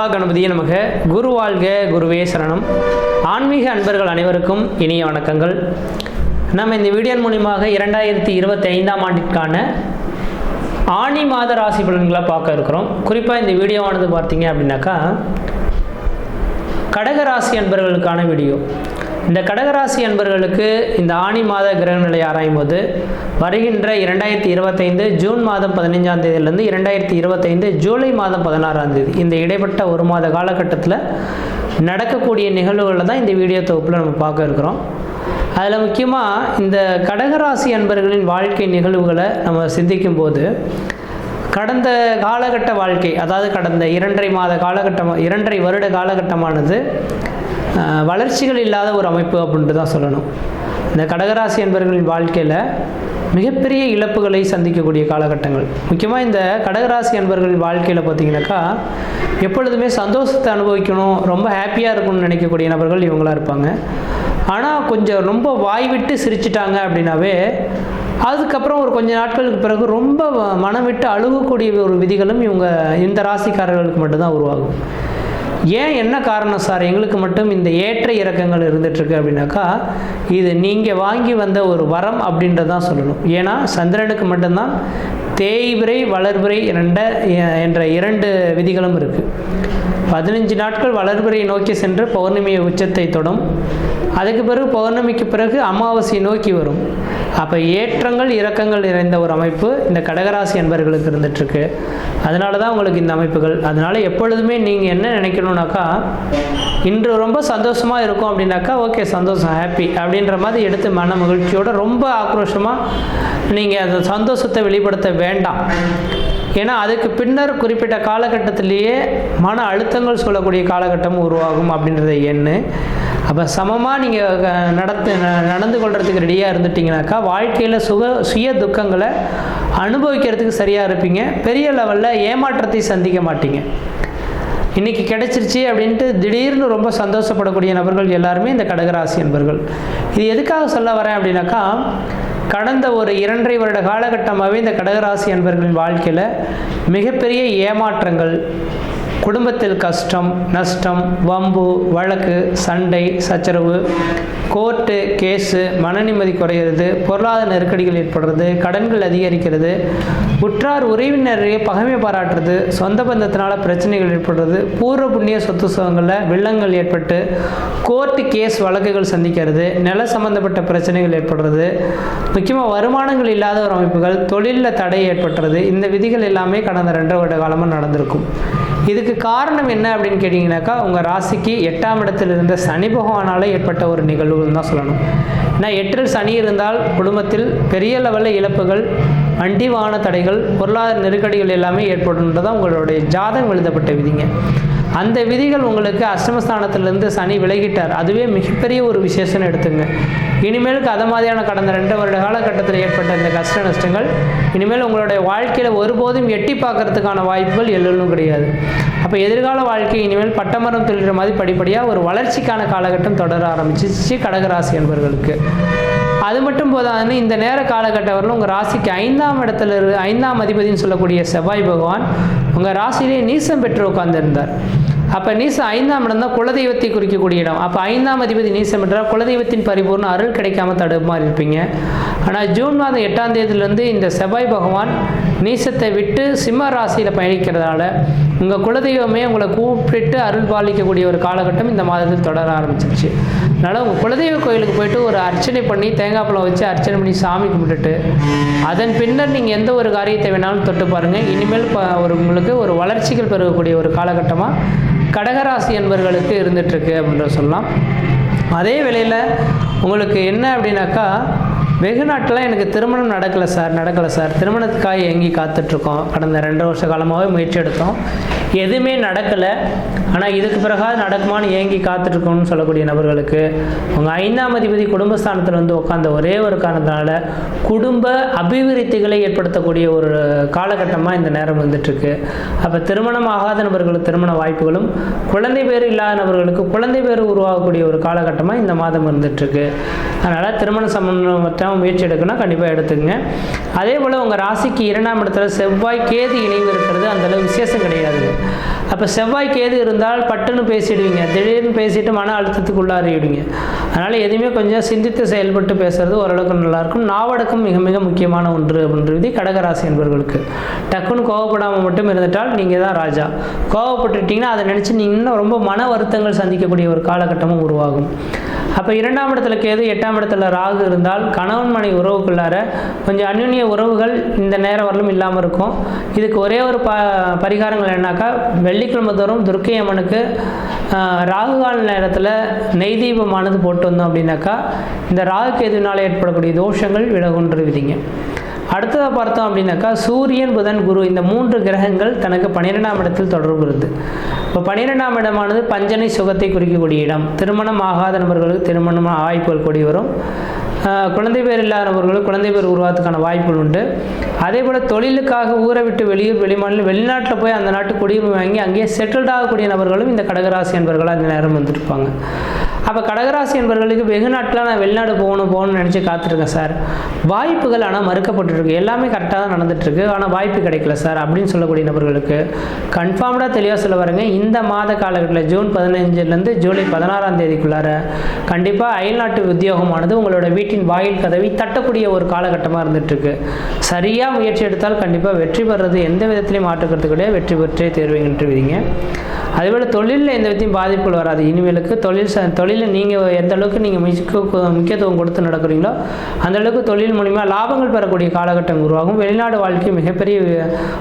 மகா கணபதியை நமக. குரு வாழ்க குருவே சரணம். ஆன்மீக அன்பர்கள் அனைவருக்கும் இனிய வணக்கங்கள். நம்ம இந்த வீடியோ மூலியமாக இரண்டாயிரத்தி இருபத்தி ஐந்தாம் ஆண்டிற்கான ஆணி மாத ராசி பலன்களை பார்க்க இருக்கிறோம். குறிப்பாக இந்த வீடியோவானது பார்த்தீங்க அப்படின்னாக்கா கடக ராசி அன்பர்களுக்கான வீடியோ இந்த கடகராசி அன்பர்களுக்கு இந்த ஆணி மாத கிரகநிலை ஆராயும் போது வருகின்ற இரண்டாயிரத்தி இருபத்தைந்து ஜூன் மாதம் பதினைஞ்சாம் தேதியிலிருந்து இரண்டாயிரத்தி இருபத்தைந்து ஜூலை மாதம் பதினாறாம் தேதி. இந்த இடைப்பட்ட ஒரு மாத காலகட்டத்தில் நடக்கக்கூடிய நிகழ்வுகளை தான் இந்த வீடியோ தொகுப்பில் நம்ம பார்க்க இருக்கிறோம். அதில் முக்கியமாக இந்த கடகராசி அன்பர்களின் வாழ்க்கை நிகழ்வுகளை நம்ம சிந்திக்கும் போது கடந்த காலகட்ட வாழ்க்கை அதாவது கடந்த இரண்டரை மாத காலகட்டம் இரண்டரை வருட காலகட்டமானது வளர்ச்சிகள் இல்லாத ஒரு அமைப்பு அப்படின்ட்டு தான் சொல்லணும். இந்த கடகராசி என்பவர்களின் வாழ்க்கையில் மிகப்பெரிய இழப்புகளை சந்திக்கக்கூடிய காலகட்டங்கள். முக்கியமாக இந்த கடகராசி அன்பர்களின் வாழ்க்கையில் பார்த்தீங்கன்னாக்கா எப்பொழுதுமே சந்தோஷத்தை அனுபவிக்கணும் ரொம்ப ஹாப்பியாக இருக்கணும்னு நினைக்கக்கூடிய நபர்கள் இவங்களாக இருப்பாங்க. ஆனால் கொஞ்சம் ரொம்ப வாய் விட்டு சிரிச்சிட்டாங்க அப்படின்னாவே அதுக்கப்புறம் ஒரு கொஞ்ச நாட்களுக்கு பிறகு ரொம்ப மனம் விட்டு அழுகக்கூடிய ஒரு விதிகளும் இவங்க இந்த ராசிக்காரர்களுக்கு மட்டும்தான் உருவாகும். ஏன் என்ன காரணம் சார்? எங்களுக்கு மட்டும் இந்த ஏற்ற இறக்கங்கள் இருந்துகிட்ருக்கு அப்படின்னாக்கா இது நீங்கள் வாங்கி வந்த ஒரு வரம் அப்படின்றதான் சொல்லணும். ஏன்னா சந்திரனுக்கு மட்டும்தான் தேய்விரை வளர்விரை இரண்ட என்ற இரண்டு விதிகளும் இருக்குது பதினஞ்சு நாட்கள் வளர்பிறை நோக்கி சென்று பௌர்ணமியை உச்சத்தை தொடும். அதுக்கு பிறகு பௌர்ணமிக்கு பிறகு அமாவாசையை நோக்கி வரும். அப்போ ஏற்றங்கள் இறக்கங்கள் நிறைந்த ஒரு அமைப்பு இந்த கடகராசி என்பர்களுக்கு இருந்துகிட்ருக்கு அதனால தான் உங்களுக்கு இந்த அமைப்புகள். அதனால் எப்பொழுதுமே நீங்கள் என்ன நினைக்கணும்னாக்கா இன்று ரொம்ப சந்தோஷமாக இருக்கும் அப்படின்னாக்கா ஓகே சந்தோஷம் ஹாப்பி அப்படின்ற மாதிரி எடுத்து மன மகிழ்ச்சியோட ரொம்ப ஆக்ரோஷமாக நீங்கள் அந்த சந்தோஷத்தை வெளிப்படுத்த வேண்டாம். ஏன்னா அதுக்கு பின்னர் குறிப்பிட்ட காலகட்டத்திலேயே மன அழுத்தங்கள் சொல்லக்கூடிய காலகட்டம் உருவாகும் அப்படின்றத எண்ணு. அப்போ சமமாக நீங்கள் நடத்து ந- நடந்து கொள்கிறதுக்கு ரெடியாக இருந்துட்டிங்கனாக்கா வாழ்க்கையில் சுக சுய துக்கங்களை அனுபவிக்கிறதுக்கு சரியாக இருப்பீங்க. பெரிய லெவலில் ஏமாற்றத்தை சந்திக்க மாட்டீங்க. இன்னைக்கு கிடைச்சிருச்சு அப்படின்ட்டு திடீர்னு ரொம்ப சந்தோஷப்படக்கூடிய நபர்கள் எல்லாருமே இந்த கடகராசி என்பர்கள் இது எதுக்காக சொல்ல வரேன் அப்படின்னாக்கா கடந்த ஒரு இரண்டரை வருட காலகட்டமாகவே இந்த கடகராசி என்பர்களின் வாழ்க்கையில் மிகப்பெரிய ஏமாற்றங்கள் குடும்பத்தில் கஷ்டம் நஷ்டம் வம்பு வழக்கு சண்டை சச்சரவு கோர்ட்டு கேஸு மன நிம்மதி குறையிறது பொருளாதார நெருக்கடிகள் ஏற்படுறது கடன்கள் அதிகரிக்கிறது உற்றார் உறவினரையே பகைமை பாராட்டுறது சொந்த பந்தத்தினால பிரச்சனைகள் ஏற்படுறது பூர்வ புண்ணிய சொத்து சுகங்களில் வில்லங்கள் ஏற்பட்டு கோர்ட்டு கேஸ் வழக்குகள் சந்திக்கிறது நில சம்பந்தப்பட்ட பிரச்சனைகள் ஏற்படுறது முக்கியமாக வருமானங்கள் இல்லாத ஒரு அமைப்புகள் தொழிலில் தடை ஏற்பட்டுறது இந்த விதிகள் எல்லாமே கடந்த ரெண்டரை வருட காலமாக நடந்திருக்கும். இதுக்கு காரணம் என்ன அப்படின்னு கேட்டிங்கனாக்கா உங்கள் ராசிக்கு எட்டாம் இடத்தில் இருந்த சனி பகவானால் ஏற்பட்ட ஒரு நிகழ்வுகள் தான் சொல்லணும். ஏன்னா எட்டில் சனி இருந்தால் குடும்பத்தில் பெரிய லெவலில் இழப்புகள் அண்டிவான தடைகள் பொருளாதார நெருக்கடிகள் எல்லாமே ஏற்படும்ன்றதான் உங்களுடைய ஜாதகம் எழுதப்பட்ட விதிங்க. அந்த விதிகள் உங்களுக்கு அஷ்டமஸ்தானத்திலிருந்து சனி விலகிட்டார். அதுவே மிகப்பெரிய ஒரு விசேஷம்னு எடுத்துங்க. இனிமேலுக்கு அதை மாதிரியான கடந்த ரெண்டு வருட காலகட்டத்தில் ஏற்பட்ட இந்த கஷ்ட நஷ்டங்கள் இனிமேல் உங்களுடைய வாழ்க்கையில் ஒருபோதும் எட்டி பார்க்கறதுக்கான வாய்ப்புகள் எல்லோரும் கிடையாது. அப்போ எதிர்கால வாழ்க்கை இனிமேல் பட்டமரம் தொழிற மாதிரி படிப்படியாக ஒரு வளர்ச்சிக்கான காலகட்டம் தொடர ஆரம்பிச்சிச்சு கடகராசி என்பவர்களுக்கு அது மட்டும் போதாதுன்னு இந்த நேர காலகட்டம் உங்கள் ராசிக்கு ஐந்தாம் இடத்துல இரு ஐந்தாம் அதிபதினு சொல்லக்கூடிய செவ்வாய் பகவான் உங்கள் ராசியிலே நீசம் பெற்று உட்கார்ந்திருந்தார். அப்போ நீசம் ஐந்தாம் இடம் தான் குலதெய்வத்தை குறிக்கக்கூடிய இடம். அப்போ ஐந்தாம் அதிபதி நீசம் பெற்றால் குலதெய்வத்தின் பரிபூர்ண அருள் கிடைக்காம தடுமாறி இருப்பீங்க. ஆனால் ஜூன் மாதம் எட்டாம் தேதியிலேருந்து இந்த செவ்வாய் பகவான் நீசத்தை விட்டு சிம்ம ராசியில் பயணிக்கிறதால உங்கள் குலதெய்வமே உங்களை கூப்பிட்டு அருள் பாலிக்கக்கூடிய ஒரு காலகட்டம் இந்த மாதத்தில் தொடர ஆரம்பிச்சிருச்சு. அதனால் உங்கள் குலதெய்வ கோயிலுக்கு போயிட்டு ஒரு அர்ச்சனை பண்ணி தேங்காய் பழம் வச்சு அர்ச்சனை பண்ணி சாமி கும்பிட்டுட்டு அதன் பின்னர் நீங்கள் எந்த ஒரு காரியத்தை வேணாலும் தொட்டு பாருங்கள் இனிமேல் இப்போ ஒரு உங்களுக்கு ஒரு வளர்ச்சிகள் பெறக்கூடிய ஒரு காலகட்டமாக கடகராசி என்பவர்களுக்கு இருந்துகிட்ருக்கு அப்படின்ற சொல்லலாம். அதே வேளையில் உங்களுக்கு என்ன அப்படின்னாக்கா வெகு நாட்டெலாம் எனக்கு திருமணம் நடக்கலை சார் நடக்கலை சார். திருமணத்துக்காக ஏங்கி காத்துட்ருக்கோம். கடந்த ரெண்டு வருஷ காலமாகவே முயற்சி எடுத்தோம். எதுவுமே நடக்கலை. ஆனால் இதுக்கு பிறகாக நடக்குமான்னு ஏங்கி காத்துட்ருக்கோம்னு சொல்லக்கூடிய நபர்களுக்கு உங்கள் ஐந்தாம் அதிபதி குடும்பஸ்தானத்தில் வந்து உட்காந்த ஒரே ஒரு காரணத்தினால குடும்ப அபிவிருத்திகளை ஏற்படுத்தக்கூடிய ஒரு காலகட்டமாக இந்த நேரம் வந்துட்டுருக்கு அப்போ திருமணம் ஆகாத நபர்களுக்கு திருமண வாய்ப்புகளும் குழந்தை பேர் இல்லாத நபர்களுக்கு குழந்தை பேர் உருவாகக்கூடிய ஒரு காலகட்டமாக இந்த மாதம் இருந்துகிட்ருக்கு அதனால் திருமண சம்பந்தமற்ற விடாமல் முயற்சி எடுக்கணும் கண்டிப்பாக எடுத்துக்கங்க. அதே போல் உங்கள் ராசிக்கு இரண்டாம் இடத்துல செவ்வாய் கேது இணைவு இருக்கிறது அந்தளவு விசேஷம் கிடையாது. அப்போ செவ்வாய் கேது இருந்தால் பட்டுன்னு பேசிடுவீங்க. திடீர்னு பேசிட்டு மன அழுத்தத்துக்குள்ளாறிடுவீங்க அதனால் எதுவுமே கொஞ்சம் சிந்தித்து செயல்பட்டு பேசுறது ஓரளவுக்கு நல்லாயிருக்கும். நாவடக்கம் மிக மிக முக்கியமான ஒன்று அப்படின்றது கடகராசி என்பவர்களுக்கு டக்குன்னு கோவப்படாமல் மட்டும் இருந்துட்டால் நீங்கள் தான் ராஜா. கோவப்பட்டுட்டிங்கன்னா அதை நினச்சி நீங்கள் இன்னும் ரொம்ப மன வருத்தங்கள் சந்திக்கக்கூடிய ஒரு காலகட்டமும் உருவாகும். அப்போ இரண்டாம் இடத்துல கேது எட்டாம் இடத்துல ராகு இருந்தால் கணவன் மனை உறவுக்குள்ளார கொஞ்சம் அந்யுன்ய உறவுகள் இந்த நேரம் வரலும் இல்லாமல் இருக்கும். இதுக்கு ஒரே ஒரு ப பரிகாரங்கள் என்னாக்கா வெள்ளிக்கிழமை தோறும் துர்க்கை அம்மனுக்கு ராகுகால நேரத்தில் நெய் தீபமானது போட்டு வந்தோம் அப்படின்னாக்கா இந்த ராகு கேதுவினால் ஏற்படக்கூடிய தோஷங்கள் விலகுன்று விதிங்க. அடுத்ததாக பார்த்தோம் அப்படின்னாக்கா சூரியன் புதன் குரு இந்த மூன்று கிரகங்கள் தனக்கு பன்னிரெண்டாம் இடத்தில் தொடர்பு இருக்குது இப்போ பன்னிரெண்டாம் இடமானது பஞ்சனை சுகத்தை குறிக்கக்கூடிய இடம். திருமணம் ஆகாத நபர்களுக்கு திருமணம் வாய்ப்புகள் கூடி வரும் குழந்தை பேர் இல்லாத குழந்தை பேர் உருவாத்துக்கான வாய்ப்புகள் உண்டு. அதே போல் தொழிலுக்காக ஊரை விட்டு வெளியூர் வெளிமாநிலம் வெளிநாட்டில் போய் அந்த நாட்டு குடியுரிமை வாங்கி அங்கேயே செட்டில்டாகக்கூடிய நபர்களும் இந்த கடகராசி என்பவர்களாக இந்த நேரம் வந்திருப்பாங்க. அப்போ கடகராசி என்பவர்களுக்கு வெகு நாட்டில் நான் வெளிநாடு போகணும் போகணும்னு நினச்சி காத்திருக்கேன் சார். வாய்ப்புகள் ஆனால் மறுக்கப்பட்டுருக்கு. எல்லாமே கரெக்டாக தான் நடந்துட்டுருக்கு. ஆனால் வாய்ப்பு கிடைக்கல சார் அப்படின்னு சொல்லக்கூடிய நபர்களுக்கு கன்ஃபார்ம்டாக தெளிவாக சொல்ல வரேங்க. இந்த மாத காலகட்டத்தில் ஜூன் பதினஞ்சுலேருந்து ஜூலை பதினாறாம் தேதிக்குள்ளார கண்டிப்பாக அயல்நாட்டு உத்தியோகமானது உங்களோட வீட்டின் வாயில் கதவை தட்டக்கூடிய ஒரு காலகட்டமாக இருந்துகிட்ருக்கு சரியாக முயற்சி எடுத்தால் கண்டிப்பாக வெற்றி பெறுறது எந்த விதத்திலையும் மாற்றுக்கிறது கிடையாது வெற்றி பெற்றே தேர்வுங்கன்ட்டு விதிங்க அதேபோல் தொழிலில் எந்த விதத்தையும் பாதிப்புகள் வராது. இனிமேலுக்கு தொழில் ச தொழிலில் நீங்கள் எந்த அளவுக்கு நீங்கள் முக்கிய முக்கியத்துவம் கொடுத்து நடக்கிறீங்களோ அந்த அளவுக்கு தொழில் மூலிமா லாபங்கள் பெறக்கூடிய காலகட்டம் உருவாகும். வெளிநாடு வாழ்க்கை மிகப்பெரிய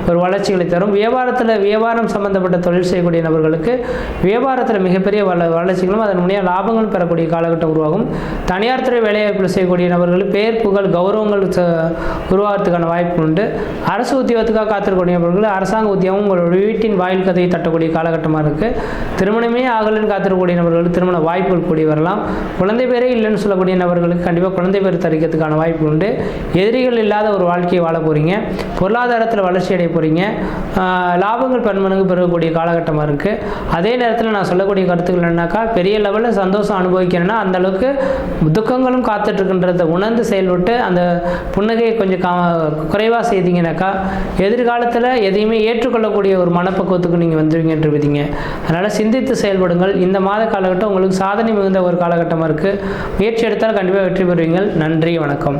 ஒரு வளர்ச்சிகளை தரும். வியாபாரத்தில் வியாபாரம் சம்பந்தப்பட்ட தொழில் செய்யக்கூடிய நபர்களுக்கு வியாபாரத்தில் மிகப்பெரிய வள வளர்ச்சிகளும் அதன் மூலியம் லாபங்களும் பெறக்கூடிய காலகட்டம் உருவாகும். தனியார் துறை வேலைவாய்ப்பில் செய்யக்கூடிய நபர்கள் பேர் புகழ் கௌரவங்கள் ச- உருவாகிறதுக்கான வாய்ப்பு உண்டு. அரசு உத்தியோகத்துக்காக காத்திருக்கக்கூடிய நபர்கள் அரசாங்க உத்தியோகம் உங்கள் வீட்டின் வாயில் கதையை தட்டக்கூடிய காலகட்டமாக இருக்குது திருமணமே ஆகலன்னு காத்திருக்கக்கூடிய நபர்களுக்கு திருமண வாய்ப்புகள் கூடி வரலாம். குழந்தை பேரே இல்லைன்னு சொல்லக்கூடிய நபர்களுக்கு கண்டிப்பாக குழந்தை பேர் தரிக்கிறதுக்கான வாய்ப்பு உண்டு. எதிரிகள் இல்லாத ஒரு வாழ்க்கையை வாழ போகிறீங்க பொருளாதாரத்தில் வளர்ச்சி அடைய போகிறீங்க லாபங்கள் பன்மடங்கு பெறக்கூடிய காலகட்டமாக இருக்குது அதே நேரத்தில் நான் சொல்லக்கூடிய கருத்துக்கள் என்னன்னாக்கா பெரிய லெவலில் சந்தோஷம் அனுபவிக்கிறேன்னா அந்த அளவுக்கு துக்கங்களும் காத்துட்ருக்குன்றதை உணர்ந்து செயல்பட்டு அந்த புன்னகையை கொஞ்சம் கா குறைவாக செய்தீங்கன்னாக்கா எதிர்காலத்தில் எதையுமே ஏற்றுக்கொள்ளக்கூடிய ஒரு மனப்பக்குவத்துக்கு நீங்கள் வந்துருவீங்கன்ற விதிங்க அதனால் சிந்தித்து செயல்படுங்கள். இந்த மாத காலகட்டம் உங்களுக்கு சாதனை மிகுந்த ஒரு காலகட்டமாக இருக்குது முயற்சி எடுத்தால் கண்டிப்பாக வெற்றி பெறுவீங்கள். நன்றி வணக்கம்.